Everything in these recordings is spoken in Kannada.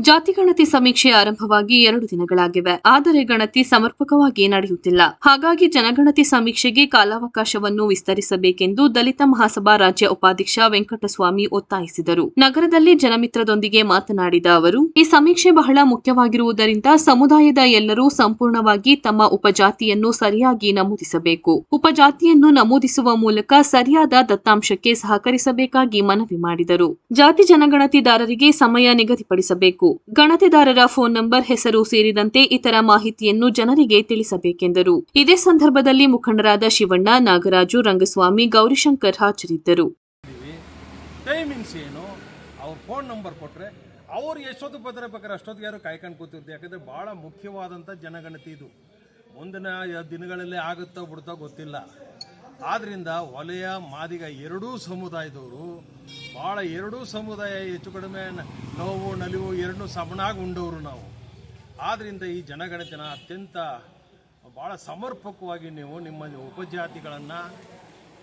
ಜಾತಿ ಗಣತಿ ಸಮೀಕ್ಷೆ ಆರಂಭವಾಗಿ ಎರಡು ದಿನಗಳಾಗಿವೆ. ಆದರೆ ಗಣತಿ ಸಮರ್ಪಕವಾಗಿ ನಡೆಯುತ್ತಿಲ್ಲ. ಹಾಗಾಗಿ ಜನಗಣತಿ ಸಮೀಕ್ಷೆಗೆ ಕಾಲಾವಕಾಶವನ್ನು ವಿಸ್ತರಿಸಬೇಕೆಂದು ದಲಿತ ಮಹಾಸಭಾ ರಾಜ್ಯ ಉಪಾಧ್ಯಕ್ಷ ವೆಂಕಟಸ್ವಾಮಿ ಒತ್ತಾಯಿಸಿದರು. ನಗರದಲ್ಲಿ ಜನಮಿತ್ರದೊಂದಿಗೆ ಮಾತನಾಡಿದ ಅವರು, ಈ ಸಮೀಕ್ಷೆ ಬಹಳ ಮುಖ್ಯವಾಗಿರುವುದರಿಂದ ಸಮುದಾಯದ ಎಲ್ಲರೂ ಸಂಪೂರ್ಣವಾಗಿ ತಮ್ಮ ಉಪಜಾತಿಯನ್ನು ಸರಿಯಾಗಿ ನಮೂದಿಸಬೇಕು. ಉಪಜಾತಿಯನ್ನು ನಮೂದಿಸುವ ಮೂಲಕ ಸರಿಯಾದ ದತ್ತಾಂಶಕ್ಕೆ ಸಹಕರಿಸಬೇಕಾಗಿ ಮನವಿ ಮಾಡಿದರು. ಜಾತಿ ಜನಗಣತಿದಾರರಿಗೆ ಸಮಯ ನಿಗದಿಪಡಿಸಬೇಕು. ಗಣತಿದಾರರ ಫೋನ್ ನಂಬರ್, ಹೆಸರು ಸೇರಿದಂತೆ ಇತರ ಮಾಹಿತಿಯನ್ನು ಜನರಿಗೆ ತಿಳಿಸಬೇಕೆಂದರು. ಇದೇ ಸಂದರ್ಭದಲ್ಲಿ ಮುಖಂಡರಾದ ಶಿವಣ್ಣ, ನಾಗರಾಜು, ರಂಗಸ್ವಾಮಿ, ಗೌರಿಶಂಕರ್ ಹಾಜರಿದ್ದರು. ಫೋನ್ ನಂಬರ್ ಕೊಟ್ಟರೆ ಅವ್ರು ಎಷ್ಟೊತ್ತು ಬೇಕಾದ್ರೆ ಅಷ್ಟೊತ್ತಿಗೆ ಯಾರು ಕಾಯ್ಕೊಂಡು ಕೂತಿರ್ತಾರೆ ಯಾಕಂದರೆ ಭಾಳ ಮುಖ್ಯವಾದಂಥ ಜನಗಣತಿ ಇದು. ಮುಂದಿನ ದಿನಗಳಲ್ಲಿ ಆಗುತ್ತೋ ಬಿಡುತ್ತೋ ಗೊತ್ತಿಲ್ಲ. ಆದ್ದರಿಂದ ವಲಯ ಮಾದಿಗ ಎರಡೂ ಸಮುದಾಯದವರು ಭಾಳ ಎರಡೂ ಸಮುದಾಯ ಹೆಚ್ಚು ಕಡಿಮೆ ನೋವು, ನಲಿವು ಎರಡೂ ಸಮನಾಗಿ ಉಂಡವರು ನಾವು. ಆದ್ದರಿಂದ ಈ ಜನಗಣತಿನ ಅತ್ಯಂತ ಭಾಳ ಸಮರ್ಪಕವಾಗಿ ನೀವು ನಿಮ್ಮ ಉಪಜಾತಿಗಳನ್ನು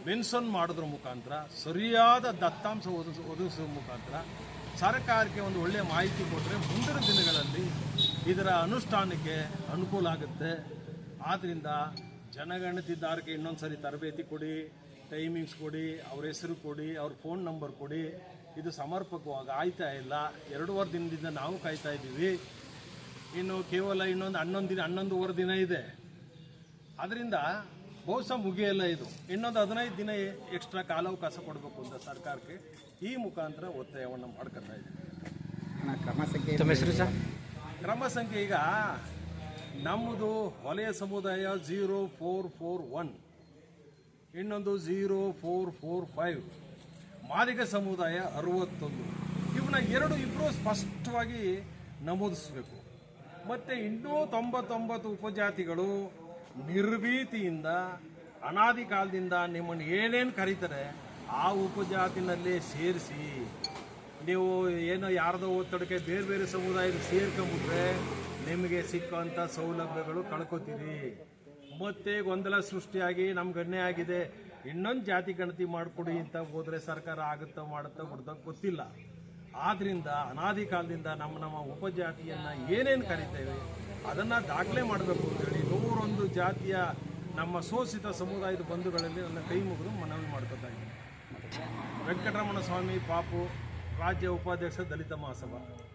ಮೆನ್ಷನ್ ಮಾಡೋದ್ರ ಮುಖಾಂತರ, ಸರಿಯಾದ ದತ್ತಾಂಶ ಒದಗಿಸ ಒದಗಿಸುವ ಮುಖಾಂತರ ಸರ್ಕಾರಕ್ಕೆ ಒಂದು ಒಳ್ಳೆಯ ಮಾಹಿತಿ ಕೊಟ್ಟರೆ ಮುಂದಿನ ದಿನಗಳಲ್ಲಿ ಇದರ ಅನುಷ್ಠಾನಕ್ಕೆ ಅನುಕೂಲ ಆಗುತ್ತೆ. ಆದ್ದರಿಂದ ಜನಗಣತಿದಾರರಿಗೆ ಇನ್ನೊಂದು ಸಾರಿ ತರಬೇತಿ ಕೊಡಿ ಟೈಮಿಂಗ್ಸ್ ಕೊಡಿ ಅವ್ರ ಹೆಸರು ಕೊಡಿ ಅವ್ರ ಫೋನ್ ನಂಬರ್ ಕೊಡಿ. ಇದು ಸಮರ್ಪಕವಾಗಿ ಆಯ್ತಾ ಇಲ್ಲ? ಎರಡೂವರೆ ದಿನದಿಂದ ನಾವು ಕಾಯ್ತಾ ಇದ್ದೀವಿ. ಇನ್ನು ಕೇವಲ ಇನ್ನೊಂದು ಹನ್ನೊಂದು ದಿನ ಹನ್ನೊಂದುವರೆ ದಿನ ಇದೆ. ಅದರಿಂದ ಬಹುಶಃ ಮುಗಿಯಲ್ಲ ಇದು. ಇನ್ನೊಂದು ಹದಿನೈದು ದಿನ ಎಕ್ಸ್ಟ್ರಾ ಕಾಲಾವಕಾಶ ಕೊಡಬೇಕು ಅಂತ ಸರ್ಕಾರಕ್ಕೆ. ಈ ಮುಖಾಂತರ ಒತ್ತಾಯವನ್ನು ಮಾಡ್ಕೊತಾ ಇದ್ದೀವಿ. ಅಣ್ಣ ಕ್ರಮ ಸಂಖ್ಯೆ ತಮ್ಮ ಹೆಸರು ಸರ್? ಕ್ರಮ ಸಂಖ್ಯೆ ಈಗ ನಮ್ಮದು ವಲಯ ಸಮುದಾಯ ಝೀರೋ ಫೋರ್ ಫೋರ್ ಒನ್. ಇನ್ನೊಂದು zero four four five. Madiga ಸಮುದಾಯ ಅರವತ್ತೊಂದು. ಇವನ್ನ ಎರಡು ಇಬ್ಬರು ಸ್ಪಷ್ಟವಾಗಿ ನಮೂದಿಸಬೇಕು. ಮತ್ತು ಇನ್ನೂ ತೊಂಬತ್ತೊಂಬತ್ತು ಉಪಜಾತಿಗಳು ನಿರ್ಭೀತಿಯಿಂದ, ಅನಾದಿ ಕಾಲದಿಂದ ನಿಮ್ಮನ್ನು ಏನೇನು ಕರೀತಾರೆ, ಆ ಉಪಜಾತಿನಲ್ಲೇ ಸೇರಿಸಿ. ನೀವು ಏನೋ ಯಾರದೋ ಒತ್ತಡಕ್ಕೆ ಬೇರೆ ಬೇರೆ ಸಮುದಾಯದ ಸೇರ್ಕೊಂಬಿಟ್ರೆ ನಿಮಗೆ ಸಿಕ್ಕುವಂಥ ಸೌಲಭ್ಯಗಳು ಕಳ್ಕೊತೀರಿ. ಮತ್ತೆ ಗೊಂದಲ ಸೃಷ್ಟಿಯಾಗಿ ನಮ್ಮ ಗಣ್ಯ ಆಗಿದೆ. ಇನ್ನೊಂದು ಜಾತಿ ಗಣತಿ ಮಾಡಿಕೊಡಿ ಅಂತ ಹೋದರೆ ಸರ್ಕಾರ ಆಗುತ್ತೋ ಮಾಡುತ್ತೋ ಬಿಡ್ತೋ ಗೊತ್ತಿಲ್ಲ. ಆದ್ದರಿಂದ ಅನಾದಿ ಕಾಲದಿಂದ ನಮ್ಮ ನಮ್ಮ ಉಪಜಾತಿಯನ್ನು ಏನೇನು ಕರಿತೇವೆ, ಅದನ್ನು ದಾಖಲೆ ಮಾಡಬೇಕು ಅಂತೇಳಿ ನೂರೊಂದು ಜಾತಿಯ ನಮ್ಮ ಶೋಷಿತ ಸಮುದಾಯದ ಬಂಧುಗಳಲ್ಲಿ ನನ್ನ ಕೈ ಮುಗಿದು ಮನವಿ ಮಾಡ್ಕೊತಾ ಇದ್ದೀನಿ. ವೆಂಕಟರಮಣ ಸ್ವಾಮಿ ಪಾಪು ರಾಜ್ಯ ಉಪಾಧ್ಯಕ್ಷ ದಲಿತ ಮಹಾಸಭಾ.